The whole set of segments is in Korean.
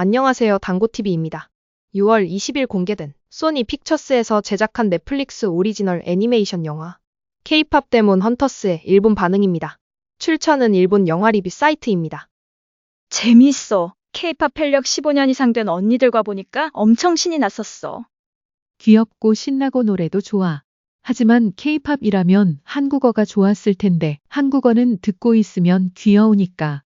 안녕하세요. 당고TV입니다. 6월 20일 공개된 소니 픽처스에서 제작한 넷플릭스 오리지널 애니메이션 영화 K-팝 데몬 헌터스의 일본 반응입니다. 출처는 일본 영화 리뷰 사이트입니다. 재밌어. 케이팝 팬력 15년 이상 된 언니들과 보니까 엄청 신이 났었어. 귀엽고 신나고 노래도 좋아. 하지만 케이팝이라면 한국어가 좋았을 텐데 한국어는 듣고 있으면 귀여우니까.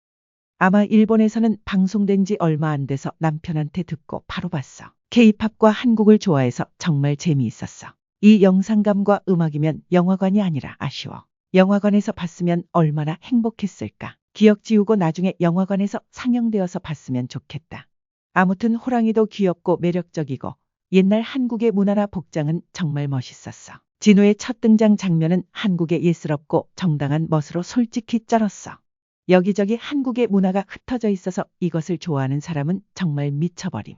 아마 일본에서는 방송된 지 얼마 안 돼서 남편한테 듣고 바로 봤어. 케이팝과 한국을 좋아해서 정말 재미있었어. 이 영상감과 음악이면 영화관이 아니라 아쉬워. 영화관에서 봤으면 얼마나 행복했을까. 기억 지우고 나중에 영화관에서 상영되어서 봤으면 좋겠다. 아무튼 호랑이도 귀엽고 매력적이고 옛날 한국의 문화나 복장은 정말 멋있었어. 진우의 첫 등장 장면은 한국의 예스럽고 정당한 멋으로 솔직히 쩔었어. 여기저기 한국의 문화가 흩어져 있어서 이것을 좋아하는 사람은 정말 미쳐버림.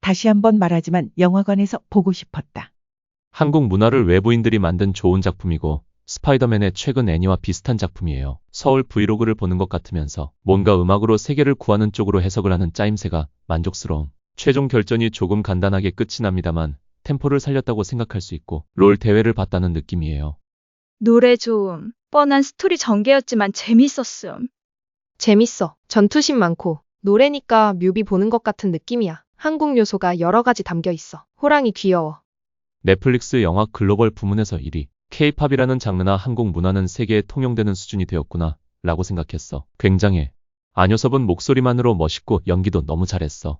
다시 한번 말하지만 영화관에서 보고 싶었다. 한국 문화를 외부인들이 만든 좋은 작품이고 스파이더맨의 최근 애니와 비슷한 작품이에요. 서울 브이로그를 보는 것 같으면서 뭔가 음악으로 세계를 구하는 쪽으로 해석을 하는 짜임새가 만족스러움. 최종 결전이 조금 간단하게 끝이 납니다만 템포를 살렸다고 생각할 수 있고 롤 대회를 봤다는 느낌이에요. 노래 좋음. 뻔한 스토리 전개였지만 재밌었음. 재밌어. 전투신 많고 노래니까 뮤비 보는 것 같은 느낌이야. 한국 요소가 여러 가지 담겨 있어. 호랑이 귀여워. 넷플릭스 영화 글로벌 부문에서 1위. K-팝이라는 장르나 한국 문화는 세계에 통용되는 수준이 되었구나 라고 생각했어. 굉장해. 안효섭은 목소리만으로 멋있고 연기도 너무 잘했어.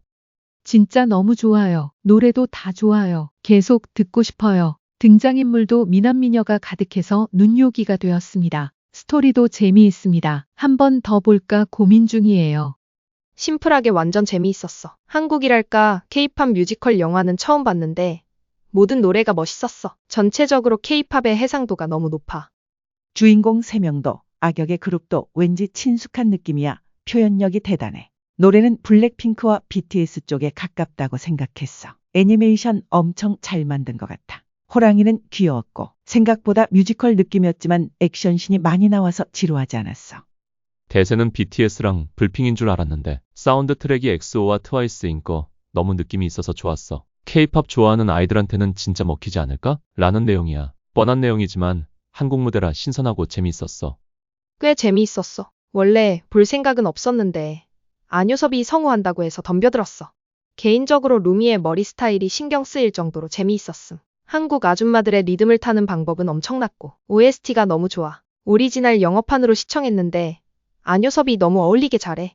진짜 너무 좋아요. 노래도 다 좋아요. 계속 듣고 싶어요. 등장인물도 미남미녀가 가득해서 눈요기가 되었습니다. 스토리도 재미있습니다. 한 번 더 볼까 고민 중이에요. 심플하게 완전 재미있었어. 한국이랄까 K-팝 뮤지컬 영화는 처음 봤는데 모든 노래가 멋있었어. 전체적으로 K-팝의 해상도가 너무 높아. 주인공 3명도 악역의 그룹도 왠지 친숙한 느낌이야. 표현력이 대단해. 노래는 블랙핑크와 BTS 쪽에 가깝다고 생각했어. 애니메이션 엄청 잘 만든 것 같아. 호랑이는 귀여웠고 생각보다 뮤지컬 느낌이었지만 액션신이 많이 나와서 지루하지 않았어. 대세는 BTS랑 불핑인 줄 알았는데 사운드 트랙이 엑소와 트와이스인 거 너무 느낌이 있어서 좋았어. K-팝 좋아하는 아이들한테는 진짜 먹히지 않을까? 라는 내용이야. 뻔한 내용이지만 한국 무대라 신선하고 재미있었어. 꽤 재미있었어. 원래 볼 생각은 없었는데 안효섭이 성우한다고 해서 덤벼들었어. 개인적으로 루미의 머리 스타일이 신경 쓰일 정도로 재미있었음. 한국 아줌마들의 리듬을 타는 방법은 엄청났고 OST가 너무 좋아. 오리지널 영어판으로 시청했는데 안효섭이 너무 어울리게 잘해.